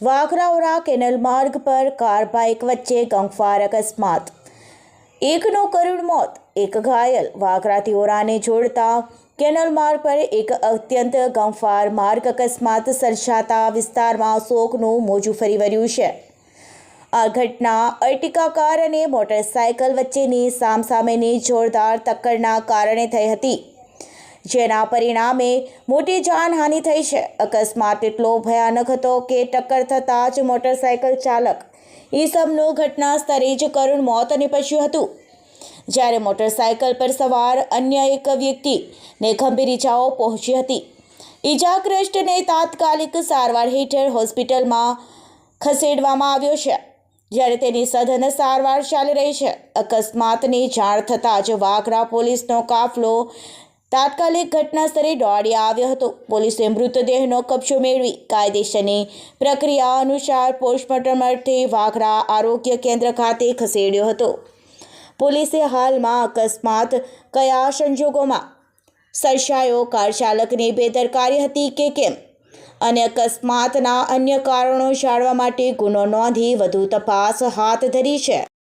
વાઘરાવરા canal માર્ગ પર car, bike વચ્ચે ગંફાર અકસ્માત. એકનો કરુણ મોત, એક ઘાયલ. વાઘરાથી ઓરાને જોડતા કેનલ માર્ગ પર એક અત્યંત ગંફાર માર્ગ અકસ્માત સર્જાતા વિસ્તારમાં શોકનું મોજું ફરી વળ્યું છે. આ ઘટના અર્ટિકા કાર અને મોટરસાયકલ વચ્ચેની સામસામેની જોરદાર ટક્કરના કારણે થઈ હતી. જેના પરિણામે મોટી જાનહાનિ થઈ છે. અકસ્માત એટલો ભયાનક હતો કે ટક્કર થતાં જ મોટરસાયકલ ચાલક ઈસમનું ઘટના સ્તરે જ કરુણ મોત નિપજ્યું હતું. જ્યારે મોટરસાયકલ પર સવાર અન્ય એક વ્યક્તિને ગંભીર ઇજાઓ પહોંચી હતી. ઈજાગ્રસ્તને તાત્કાલિક સારવાર હેઠળ હોસ્પિટલમાં ખસેડવામાં આવ્યો છે. જ્યારે તેની સઘન સારવાર ચાલી રહી છે, અકસ્માતની જાણ થતાં જ વાગરા પોલીસનો કાફલો તાત્કાલિક ઘટના સ્થળે દોડી આવ્યો હતો. પોલીસે મૃતદેહનો કબજો મેળવી કાયદેસરની પ્રક્રિયા અનુસાર પોસ્ટમોર્ટમ અર્થે વાઘરા આરોગ્ય કેન્દ્ર ખાતે ખસેડ્યો હતો. પોલીસે હાલમાં અકસ્માત કયા સંજોગોમાં? સર્જાયો કાર ચાલકની બેદરકારી હતી કે કેમ? અને અકસ્માતના અન્ય કારણો જાણવા માટે ગુનો નોંધી વધુ તપાસ હાથ ધરી છે.